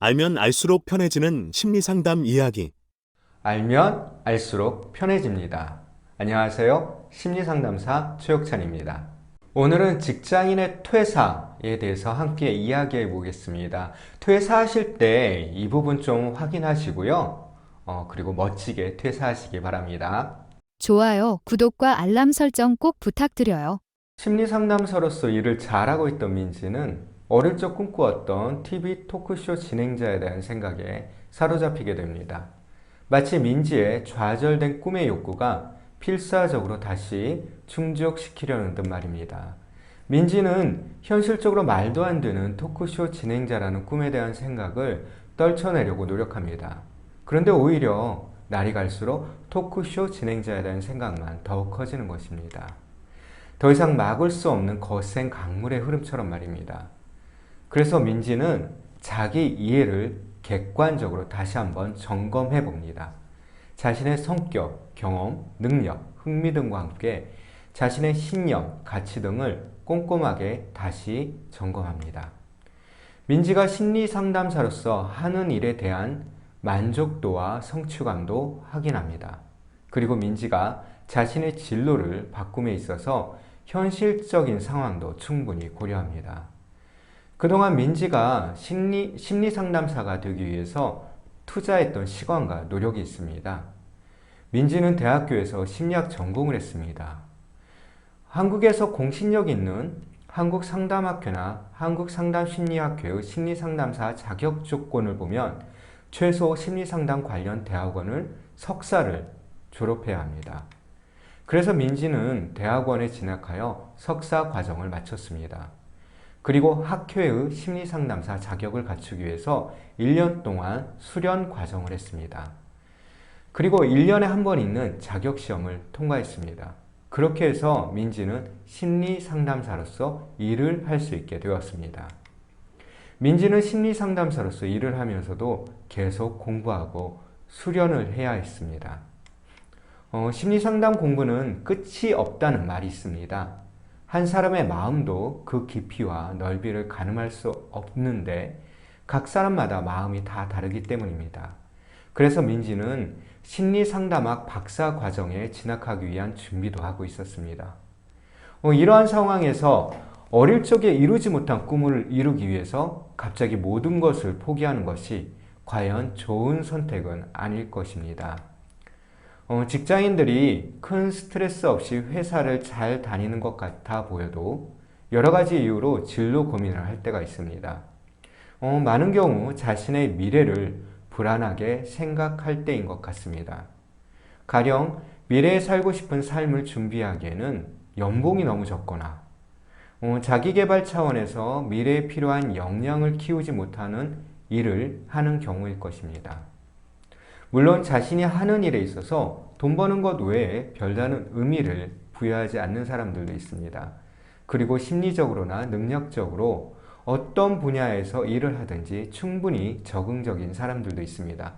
알면 알수록 편해지는 심리상담 이야기. 알면 알수록 편해집니다. 안녕하세요. 심리상담사 최혁찬입니다. 오늘은 직장인의 퇴사에 대해서 함께 이야기해 보겠습니다. 퇴사하실 때 이 부분 좀 확인하시고요. 어, 그리고 멋지게 퇴사하시기 바랍니다. 좋아요, 구독과 알람 설정 꼭 부탁드려요. 심리상담사로서 일을 잘하고 있던 민지는 어릴 적 꿈꾸었던 TV 토크쇼 진행자에 대한 생각에 사로잡히게 됩니다. 마치 민지의 좌절된 꿈의 욕구가 필사적으로 다시 충족시키려는 듯 말입니다. 민지는 현실적으로 말도 안 되는 토크쇼 진행자라는 꿈에 대한 생각을 떨쳐내려고 노력합니다. 그런데 오히려 날이 갈수록 토크쇼 진행자에 대한 생각만 더욱 커지는 것입니다. 더 이상 막을 수 없는 거센 강물의 흐름처럼 말입니다. 그래서 민지는 자기 이해를 객관적으로 다시 한번 점검해 봅니다. 자신의 성격, 경험, 능력, 흥미 등과 함께 자신의 신념, 가치 등을 꼼꼼하게 다시 점검합니다. 민지가 심리 상담사로서 하는 일에 대한 만족도와 성취감도 확인합니다. 그리고 민지가 자신의 진로를 바꿈에 있어서 현실적인 상황도 충분히 고려합니다. 그동안 민지가 심리, 심리 상담사가 되기 위해서 투자했던 시간과 노력이 있습니다. 민지는 대학교에서 심리학 전공을 했습니다. 한국에서 공신력 있는 한국상담학회나 한국상담심리학회의 심리상담사 자격 조건을 보면 최소 심리상담 관련 대학원을 석사를 졸업해야 합니다. 그래서 민지는 대학원에 진학하여 석사 과정을 마쳤습니다. 그리고 학회의 심리상담사 자격을 갖추기 위해서 1년 동안 수련 과정을 했습니다. 그리고 1년에 한 번 있는 자격시험을 통과했습니다. 그렇게 해서 민지는 심리상담사로서 일을 할 수 있게 되었습니다. 민지는 심리상담사로서 일을 하면서도 계속 공부하고 수련을 해야 했습니다. 어, 심리상담 공부는 끝이 없다는 말이 있습니다. 한 사람의 마음도 그 깊이와 넓이를 가늠할 수 없는데 각 사람마다 마음이 다 다르기 때문입니다. 그래서 민지는 심리상담학 박사 과정에 진학하기 위한 준비도 하고 있었습니다. 어, 이러한 상황에서 어릴 적에 이루지 못한 꿈을 이루기 위해서 갑자기 모든 것을 포기하는 것이 과연 좋은 선택은 아닐 것입니다. 어, 직장인들이 큰 스트레스 없이 회사를 잘 다니는 것 같아 보여도 여러 가지 이유로 진로 고민을 할 때가 있습니다. 어, 많은 경우 자신의 미래를 불안하게 생각할 때인 것 같습니다. 가령 미래에 살고 싶은 삶을 준비하기에는 연봉이 너무 적거나 어, 자기개발 차원에서 미래에 필요한 역량을 키우지 못하는 일을 하는 경우일 것입니다. 물론 자신이 하는 일에 있어서 돈 버는 것 외에 별다른 의미를 부여하지 않는 사람들도 있습니다. 그리고 심리적으로나 능력적으로 어떤 분야에서 일을 하든지 충분히 적응적인 사람들도 있습니다.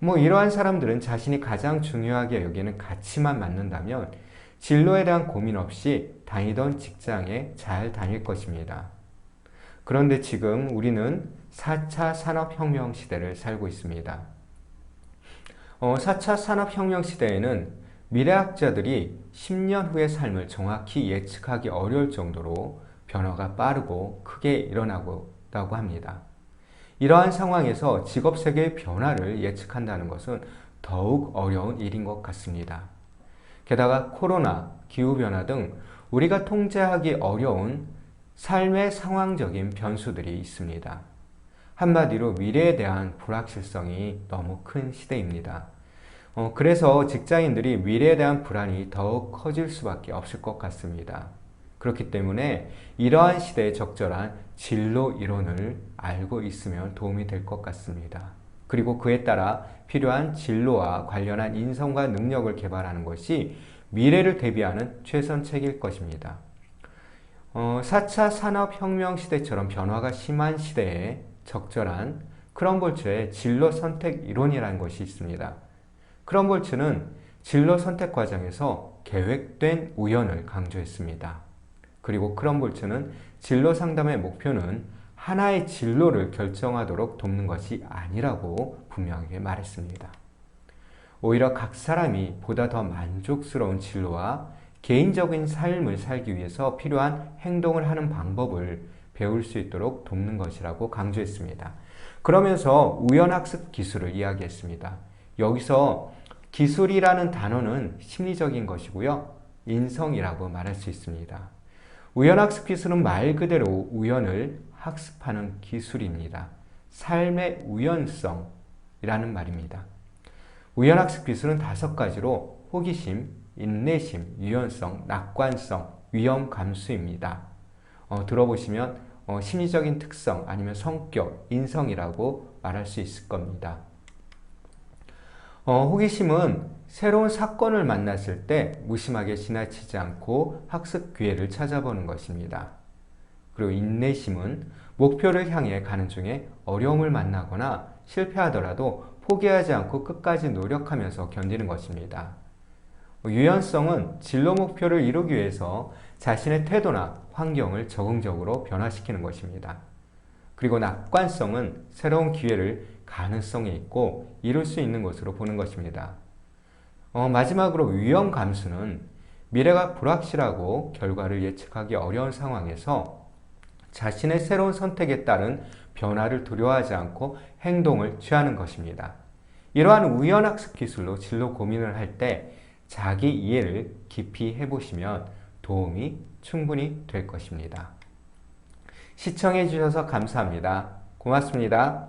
뭐 이러한 사람들은 자신이 가장 중요하게 여기는 가치만 맞는다면 진로에 대한 고민 없이 다니던 직장에 잘 다닐 것입니다. 그런데 지금 우리는 4차 산업혁명 시대를 살고 있습니다. 어, 4차 산업혁명 시대에는 미래학자들이 10년 후의 삶을 정확히 예측하기 어려울 정도로 변화가 빠르고 크게 일어나고 있다고 합니다. 이러한 상황에서 직업 세계의 변화를 예측한다는 것은 더욱 어려운 일인 것 같습니다. 게다가 코로나, 기후변화 등 우리가 통제하기 어려운 삶의 상황적인 변수들이 있습니다. 한마디로 미래에 대한 불확실성이 너무 큰 시대입니다. 어, 그래서 직장인들이 미래에 대한 불안이 더욱 커질 수밖에 없을 것 같습니다. 그렇기 때문에 이러한 시대에 적절한 진로 이론을 알고 있으면 도움이 될 것 같습니다. 그리고 그에 따라 필요한 진로와 관련한 인성과 능력을 개발하는 것이 미래를 대비하는 최선책일 것입니다. 어, 4차 산업혁명 시대처럼 변화가 심한 시대에 적절한 크럼볼츠의 진로 선택 이론이라는 것이 있습니다. 크럼볼츠는 진로 선택 과정에서 계획된 우연을 강조했습니다. 그리고 크럼볼츠는 진로 상담의 목표는 하나의 진로를 결정하도록 돕는 것이 아니라고 분명하게 말했습니다. 오히려 각 사람이 보다 더 만족스러운 진로와 개인적인 삶을 살기 위해서 필요한 행동을 하는 방법을 배울 수 있도록 돕는 것이라고 강조했습니다. 그러면서 우연학습 기술을 이야기했습니다. 여기서 기술이라는 단어는 심리적인 것이고요. 인성이라고 말할 수 있습니다. 우연학습 기술은 말 그대로 우연을 학습하는 기술입니다. 삶의 우연성이라는 말입니다. 우연학습 기술은 다섯 가지로 호기심, 인내심, 유연성, 낙관성, 위험 감수입니다. 어, 들어보시면 어, 심리적인 특성 아니면 성격, 인성이라고 말할 수 있을 겁니다. 어, 호기심은 새로운 사건을 만났을 때 무심하게 지나치지 않고 학습 기회를 찾아보는 것입니다. 그리고 인내심은 목표를 향해 가는 중에 어려움을 만나거나 실패하더라도 포기하지 않고 끝까지 노력하면서 견디는 것입니다. 유연성은 진로 목표를 이루기 위해서 자신의 태도나 환경을 적응적으로 변화시키는 것입니다. 그리고 낙관성은 새로운 기회를 가능성이 있고 이룰 수 있는 것으로 보는 것입니다. 어, 마지막으로 위험 감수는 미래가 불확실하고 결과를 예측하기 어려운 상황에서 자신의 새로운 선택에 따른 변화를 두려워하지 않고 행동을 취하는 것입니다. 이러한 우연학습 기술로 진로 고민을 할 때 자기 이해를 깊이 해보시면 도움이 충분히 될 것입니다. 시청해 주셔서 감사합니다. 고맙습니다.